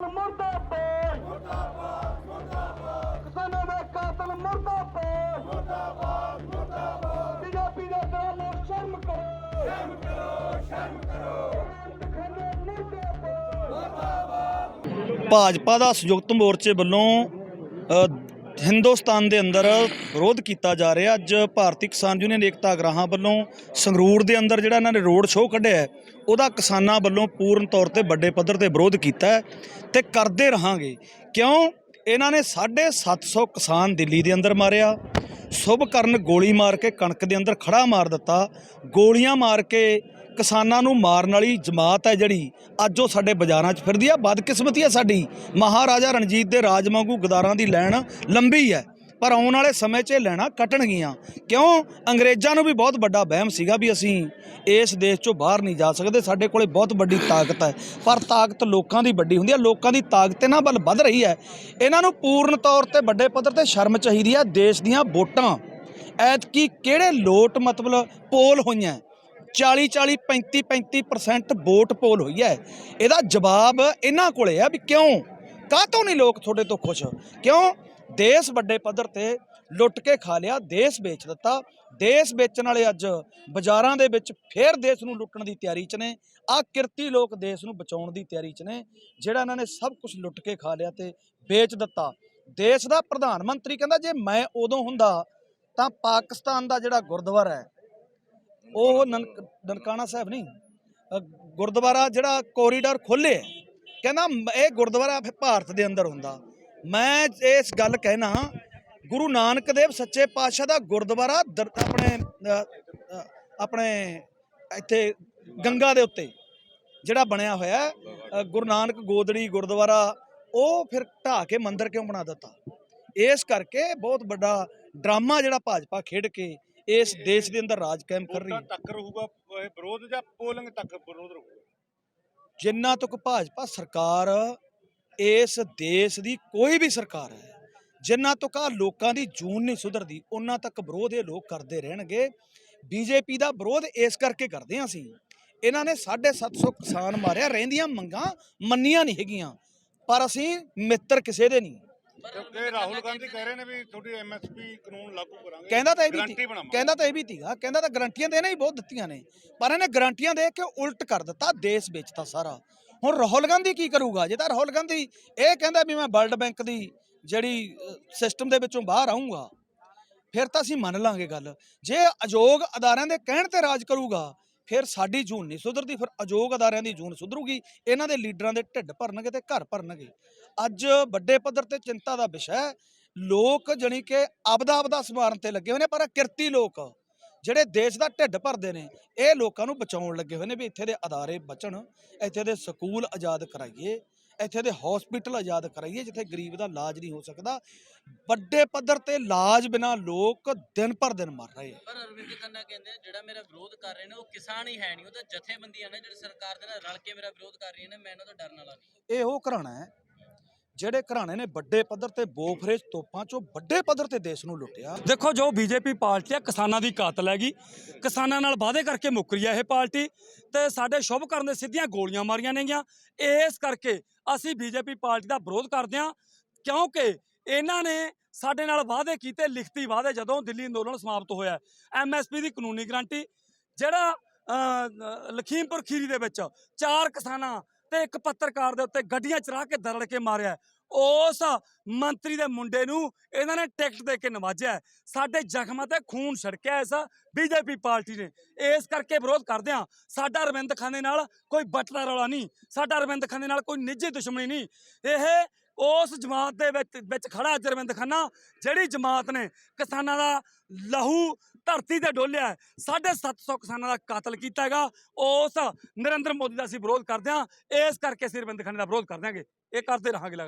ਮੁਰਦਾਬਾਦ। ਮੁਰਦਾਬਾਦ ਮੁਰਦਾਬਾਦ ਕਿਸਾਨਾਂ ਦਾ ਕਾਤਲ ਮੁਰਦਾਬਾਦ। ਮੁਰਦਾਬਾਦ ਮੁਰਦਾਬਾਦ ਬੀਜੇਪੀ ਦਾ ਦਲਾਲ ਸ਼ਰਮ ਕਰੋ। ਸ਼ਰਮ ਕਰੋ ਸ਼ਰਮ ਕਰੋ। ਮੁਰਦਾਬਾਦ। ਭਾਜਪਾ ਦਾ ਸੰਯੁਕਤ ਮੋਰਚੇ ਵੱਲੋਂ ਹਿੰਦੁਸਤਾਨ ਦੇ ਅੰਦਰ ਵਿਰੋਧ ਕੀਤਾ ਜਾ ਰਿਹਾ। ਅੱਜ ਭਾਰਤੀ ਕਿਸਾਨ ਯੂਨੀਅਨ ਏਕਤਾ ਗਰਾਹਾਂ ਵੱਲੋਂ ਸੰਗਰੂਰ ਦੇ ਅੰਦਰ ਜਿਹੜਾ ਇਹਨਾਂ ਨੇ ਰੋਡ ਸ਼ੋਅ ਕੱਢਿਆ ਉਹਦਾ ਕਿਸਾਨਾਂ ਵੱਲੋਂ ਪੂਰਨ ਤੌਰ ਤੇ ਵੱਡੇ ਪੱਧਰ ਤੇ ਵਿਰੋਧ ਕੀਤਾ ਹੈ ਤੇ ਕਰਦੇ ਰਹਾਂਗੇ। ਕਿਉਂ? ਇਹਨਾਂ ਨੇ 750 ਕਿਸਾਨ ਦਿੱਲੀ ਦੇ ਅੰਦਰ ਮਾਰਿਆ। ਸੁਭਕਰਨ ਗੋਲੀ ਮਾਰ ਕੇ ਕਣਕ ਦੇ ਅੰਦਰ ਖੜਾ ਮਾਰ ਦਿੱਤਾ। ਗੋਲੀਆਂ ਮਾਰ ਕੇ ਕਿਸਾਨਾਂ ਨੂੰ ਮਾਰਨ ਵਾਲੀ ਜਮਾਤ ਹੈ ਜਿਹੜੀ ਅੱਜ ਉਹ ਸਾਡੇ ਬਾਜ਼ਾਰਾਂ 'ਚ ਫਿਰਦੀ ਆ। ਬਦਕਿਸਮਤੀ ਹੈ ਸਾਡੀ। ਮਹਾਰਾਜਾ ਰਣਜੀਤ ਦੇ ਰਾਜ ਵਾਂਗੂ ਗਦਾਰਾਂ ਦੀ ਲੈਣ ਲੰਬੀ ਹੈ, ਪਰ ਆਉਣ ਵਾਲੇ ਸਮੇਂ 'ਚ ਇਹ ਲੈਣਾ ਕੱਟਣਗੀਆਂ। ਕਿਉਂ? ਅੰਗਰੇਜ਼ਾਂ ਨੂੰ ਵੀ ਬਹੁਤ ਵੱਡਾ ਵਹਿਮ ਸੀਗਾ ਵੀ ਅਸੀਂ ਇਸ ਦੇਸ਼ 'ਚੋਂ ਬਾਹਰ ਨਹੀਂ ਜਾ ਸਕਦੇ। ਸਾਡੇ ਕੋਲੇ ਬਹੁਤ ਵੱਡੀ ਤਾਕਤ ਹੈ। ਪਰ ਤਾਕਤ ਲੋਕਾਂ ਦੀ ਵੱਡੀ ਹੁੰਦੀ ਹੈ। ਲੋਕਾਂ ਦੀ ਤਾਕਤ ਇਹਨਾਂ ਵੱਲ ਵੱਧ ਰਹੀ ਹੈ। ਇਹਨਾਂ ਨੂੰ ਪੂਰਨ ਤੌਰ ਤੇ ਵੱਡੇ ਪੱਧਰ ਤੇ ਸ਼ਰਮ ਚਾਹੀਦੀ ਹੈ। ਦੇਸ਼ ਦੀਆਂ ਵੋਟਾਂ। ਐਤਕੀ ਕਿਹੜੇ ਲੋਟ ਮਤਲਬ ਪੋਲ ਹੋਈਆਂ? 40 40 35 35% ਵੋਟ ਪੋਲ ਹੋਈ ਹੈ। ਇਹਦਾ ਜਵਾਬ ਇਹਨਾਂ ਕੋਲੇ ਆ ਵੀ ਕਿਉਂ? ਕਾਹਤੋਂ ਨਹੀਂ ਲੋਕ ਤੁਹਾਡੇ ਤੋਂ ਖੁਸ਼? ਕਿਉਂ? ਦੇਸ਼ ਵੱਡੇ ਪੱਧਰ ਤੇ ਲੁੱਟ ਕੇ ਖਾ ਲਿਆ, ਦੇਸ਼ ਵੇਚ ਦਿੱਤਾ। ਦੇਸ਼ ਵੇਚਣ ਵਾਲੇ ਅੱਜ ਬਾਜ਼ਾਰਾਂ ਦੇ ਵਿੱਚ ਫੇਰ ਦੇਸ਼ ਨੂੰ ਲੁੱਟਣ ਦੀ ਤਿਆਰੀ 'ਚ ਨੇ। ਆ ਕਿਰਤੀ ਲੋਕ ਦੇਸ਼ ਨੂੰ ਬਚਾਉਣ ਦੀ ਤਿਆਰੀ 'ਚ ਨੇ, ਜਿਹੜਾ ਇਹਨਾਂ ਨੇ ਸਭ ਕੁਝ ਲੁੱਟ ਕੇ ਖਾ ਲਿਆ ਤੇ ਵੇਚ ਦਿੱਤਾ। ਦੇਸ਼ ਦਾ ਪ੍ਰਧਾਨ ਮੰਤਰੀ ਕਹਿੰਦਾ, ਜੇ ਮੈਂ ਉਦੋਂ ਹੁੰਦਾ ਤਾਂ ਪਾਕਿਸਤਾਨ ਦਾ ਜਿਹੜਾ ਗੁਰਦੁਆਰਾ ਹੈ ਉਹ ਨਨਕ ਨਨਕਾਣਾ ਸਾਹਿਬ ਨਹੀਂ ਅ, ਗੁਰਦੁਆਰਾ ਜਿਹੜਾ ਕੋਰੀਡੋਰ ਖੋਲੇ ਕਹਿੰਦਾ ਮ- ਇਹ ਗੁਰਦੁਆਰਾ ਫਿਰ ਭਾਰਤ ਦੇ ਅੰਦਰ ਹੁੰਦਾ। ਮੈਂ ਇਸ ਗੱਲ ਕਹਿਣਾ ਗੁਰੂ ਨਾਨਕ ਦੇਵ ਸੱਚੇ ਪਾਤਸ਼ਾਹ ਦਾ ਗੁਰਦੁਆਰਾ ਦਰ- ਆਪਣੇ ਅ, ਅ, ਆਪਣੇ ਇੱਥੇ ਗੰਗਾ ਦੇ ਉੱਤੇ ਜਿਹੜਾ ਬਣਿਆ ਹੋਇਆ ਹੈ, ਅ, ਗੁਰੂ ਨਾਨਕ ਗੋਦੜੀ ਗੁਰਦੁਆਰਾ ਉਹ ਫਿਰ ਢਾਹ ਕੇ ਮੰਦਿਰ ਕਿਉਂ ਬਣਾ ਦਿੱਤਾ? ਇਸ ਕਰਕੇ ਬਹੁਤ ਵੱਡਾ ਡਰਾਮਾ ਜਿਹੜਾ ਭਾਜਪਾ ਖੇਡ ਕੇ ਇਸ ਦੇਸ਼ ਦੇ ਅੰਦਰ ਰਾਜ ਕਾਇਮ ਕਰ ਰਹੀ ਹੈ। ਤੱਕ ਰਹੂਗਾ ਵਿਰੋਧ ਜਾਂ ਪੋਲਿੰਗ ਤੱਕ ਵਿਰੋਧ ਰਹੂਗਾ? ਜਿੰਨਾ ਤੱਕ ਭਾਜਪਾ ਸਰਕਾਰ ਇਸ ਦੇਸ਼ ਦੀ ਕੋਈ ਵੀ ਸਰਕਾਰ ਹੈ ਜਿੰਨਾ ਤੱਕ ਆ ਲੋਕਾਂ ਦੀ ਜੂਨ ਨਹੀਂ ਸੁਧਰਦੀ ਉਹਨਾਂ ਤੱਕ ਵਿਰੋਧ ਇਹ ਲੋਕ ਕਰਦੇ ਰਹਿਣਗੇ। ਬੀਜੇਪੀ ਦਾ ਵਿਰੋਧ ਇਸ ਕਰਕੇ ਕਰਦੇ ਹਾਂ ਅਸੀਂ। ਇਹਨਾਂ ਨੇ 750 ਕਿਸਾਨ ਮਾਰਿਆ ਰਹਿੰਦੀਆਂ ਮੰਗਾਂ ਮੰਨੀਆਂ ਨਹੀਂ ਹੈਗੀਆਂ ਪਰ ਅਸੀਂ ਮਿੱਤਰ ਕਿਸੇ ਦੇ ਨਹੀਂ। ਕਿਉਂਕਿ ਰਾਹੁਲ ਗਾਂਧੀ ਕਹਿ ਰਹੇ ਨੇ ਵੀ ਤੁਹਾਡੀ ਐਮਐਸਪੀ ਕਾਨੂੰਨ ਲਾਗੂ ਕਰਾਂਗੇ ਕਹਿੰਦਾ ਤਾਂ ਇਹ ਵੀ ਗਰੰਟੀ ਬਣਾਵਾਂਗੇ। ਕਹਿੰਦਾ ਤਾਂ ਇਹ ਵੀ ਤੀਗਾ ਕਹਿੰਦਾ ਤਾਂ ਗਰੰਟੀਆਂ ਦੇਣਾ ਹੀ ਬਹੁਤ ਦਿੱਤੀਆਂ ਨੇ ਪਰ ਇਹਨੇ ਗਰੰਟੀਆਂ ਦੇ ਕੇ ਉਲਟ ਕਰ ਦਿੱਤਾ ਦੇਸ਼ ਵੇਚਤਾ ਸਾਰਾ। ਹੁਣ ਰਾਹੁਲ ਗਾਂਧੀ ਕੀ ਕਰੂਗਾ? ਜੇ ਤਾਂ ਰਾਹੁਲ ਗਾਂਧੀ ਇਹ ਕਹਿੰਦਾ ਵੀ ਮੈਂ ਵਰਲਡ ਬੈਂਕ ਦੀ ਜਿਹੜੀ ਸਿਸਟਮ ਦੇ ਵਿੱਚੋਂ ਬਾਹਰ ਆਉਂਗਾ ਫਿਰ ਤਾਂ ਅਸੀਂ ਮੰਨ ਲਾਂਗੇ ਗੱਲ। ਜੇ ਅਯੋਗ ਅਦਾਰਿਆਂ ਦੇ ਕਹਿਣ ਤੇ ਰਾਜ ਕਰੂਗਾ ਫਿਰ ਸਾਡੀ ਜੂਨ ਨਹੀਂ ਸੁਧਰਦੀ, ਫਿਰ ਅਯੋਗ ਅਦਾਰਿਆਂ ਦੀ ਜੂਨ ਸੁਧਰੂਗੀ, ਇਹਨਾਂ ਦੇ ਲੀਡਰਾਂ ਦੇ ਢਿੱਡ ਭਰਨਗੇ ਤੇ ਘਰ ਭਰਨਗੇ। ਅੱਜ ਵੱਡੇ ਪੱਧਰ ਤੇ ਚਿੰਤਾ ਦਾ ਵਿਸ਼ਾ ਹੈ, ਲੋਕ ਜਣੀ ਕਿ ਆਪਦਾ ਆਪਦਾ ਸਮਾਰਨ ਤੇ ਲੱਗੇ ਹੋਏ ਨੇ, ਪਰ ਕਿਰਤੀ ਲੋਕ, ਜਿਹੜੇ ਦੇਸ਼ ਦਾ ਢਿੱਡ ਭਰਦੇ ਨੇ, ਇਹ ਲੋਕਾਂ ਨੂੰ ਬਚਾਉਣ ਲੱਗੇ ਹੋਏ ਨੇ ਵੀ ਇੱਥੇ ਦੇ ਅਦਾਰੇ ਬਚਣ, ਇੱਥੇ ਦੇ ਸਕੂਲ ਆਜ਼ਾਦ ਕਰਾਈਏ। ਇੱਥੇ ਦੇ ਹਸਪੀਟਲ ਆਜ਼ਾਦ ਕਰਾਈਏ ਜਿੱਥੇ ਗਰੀਬ ਦਾ ਇਲਾਜ ਨਹੀਂ ਹੋ ਸਕਦਾ। ਵੱਡੇ ਪੱਧਰ ਤੇ ਇਲਾਜ ਬਿਨਾ ਲੋਕ ਦਿਨ ਪਰ ਦਿਨ ਮਰ ਰਹੇ ਆ। ਪਰ ਅਰਵਿੰਦ ਖੰਨਾ ਕਹਿੰਦੇ ਆ, ਜਿਹੜਾ ਮੇਰਾ ਵਿਰੋਧ ਕਰ ਰਹੇ ਨੇ ਉਹ ਕਿਸਾਨ ਹੀ ਹੈ ਨਹੀਂ ਉਹ ਤਾਂ ਜਥੇਬੰਦੀਆਂ ਨੇ ਜਿਹੜੇ ਸਰਕਾਰ ਦੇ ਨਾਲ ਰਲ ਕੇ ਮੇਰਾ ਵਿਰੋਧ ਕਰ ਰਹੀਆਂ ਨੇ ਮੈਂ ਇਹਨਾਂ ਤੋਂ ਡਰਨ ਵਾਲਾ ਨਹੀਂ। ਇਹ ਉਹ ਘਰਾਣਾ ਹੈ ਜਿਹੜੇ ਘਰਾਣੇ ਨੇ ਵੱਡੇ ਪੱਧਰ ਤੇ ਬੋਫਰੇਜ ਤੋਪਾਂ ਚੋਂ ਵੱਡੇ ਪੱਧਰ ਤੇ ਦੇਸ਼ ਨੂੰ ਲੁੱਟਿਆ। ਦੇਖੋ, ਜੋ ਬੀਜੇਪੀ ਪਾਰਟੀ ਆ, ਕਿਸਾਨਾਂ ਦੀ ਕਾਤਲ ਹੈਗੀ ਕਿਸਾਨਾਂ ਨਾਲ ਵਾਅਦੇ ਕਰਕੇ ਮੁੱਕਰੀ ਆ ਇਹ ਪਾਰਟੀ ਤੇ ਸਾਡੇ ਸ਼ੁਭ ਕਰਨ ਦੇ ਸਿੱਧੀਆਂ ਗੋਲੀਆਂ ਮਾਰੀਆਂ ਨੇਗੀਆਂ। ਇਸ ਕਰਕੇ ਅਸੀਂ ਬੀਜੇਪੀ ਪਾਰਟੀ ਦਾ ਵਿਰੋਧ ਕਰਦੇ ਹਾਂ, ਕਿਉਂਕਿ ਇਹਨਾਂ ਨੇ ਸਾਡੇ ਨਾਲ ਵਾਅਦੇ ਕੀਤੇ, ਲਿਖਤੀ ਵਾਅਦੇ ਜਦੋਂ ਦਿੱਲੀ ਅੰਦੋਲਨ ਸਮਾਪਤ ਹੋਇਆ। ਐਮਐਸਪੀ ਦੀ ਕਾਨੂੰਨੀ ਗਰੰਟੀ, ਜਿਹੜਾ ਲਖੀਮਪੁਰ ਖੀਰੀ ਦੇ ਵਿੱਚ ਚਾਰ ਕਿਸਾਨਾਂ ਤੇ ਇੱਕ ਪੱਤਰਕਾਰ ਦੇ ਉੱਤੇ ਗੱਡੀਆਂ ਚਰਾ ਕੇ ਦਰੜ ਕੇ ਮਾਰਿਆ ਉਸ ਮੰਤਰੀ ਦੇ ਮੁੰਡੇ ਨੂੰ ਇਹਨਾਂ ਨੇ ਟਿਕਟ ਦੇ ਕੇ ਨਵਾਜਿਆ ਸਾਡੇ ਜ਼ਖਮਾਂ ਤੇ ਖੂਨ ਛੜਕਿਆ ਇਸ ਬੀਜੇਪੀ ਪਾਰਟੀ ਨੇ। ਇਸ ਕਰਕੇ ਵਿਰੋਧ ਕਰਦੇ ਆ ਸਾਡਾ ਅਰਵਿੰਦ ਖਾਨੇ ਨਾਲ ਕੋਈ ਬਟਲਾ ਰੌਲਾ ਨਹੀਂ। ਸਾਡਾ ਅਰਵਿੰਦ ਖਾਨੇ ਨਾਲ ਕੋਈ ਨਿੱਜੀ ਦੁਸ਼ਮਣੀ ਨਹੀਂ। ਇਹ ਉਸ ਜਮਾਤ ਦੇ ਵਿੱਚ ਵਿੱਚ ਖੜਾ ਅੱਜ ਅਰਵਿੰਦ ਖੰਨਾ, ਜਿਹੜੀ ਜਮਾਤ ਨੇ ਕਿਸਾਨਾਂ ਦਾ ਲਹੂ ਧਰਤੀ ਤੇ ਡੋਲਿਆ ਹੈ। ਸਾਢੇ 750 ਕਿਸਾਨਾਂ ਦਾ ਕਾਤਲ ਕੀਤਾ ਹੈਗਾ। ਉਸ ਨਰਿੰਦਰ ਮੋਦੀ ਦਾ ਅਸੀਂ ਵਿਰੋਧ ਕਰਦੇ ਹਾਂ। ਇਸ ਕਰਕੇ ਅਸੀਂ ਅਰਵਿੰਦ ਖੰਨੇ ਦਾ ਵਿਰੋਧ ਕਰਦੇ ਹਾਂਗੇ ਇਹ ਕਰਦੇ ਰਹਾਂਗੇ ਲਗਾਤਾਰ।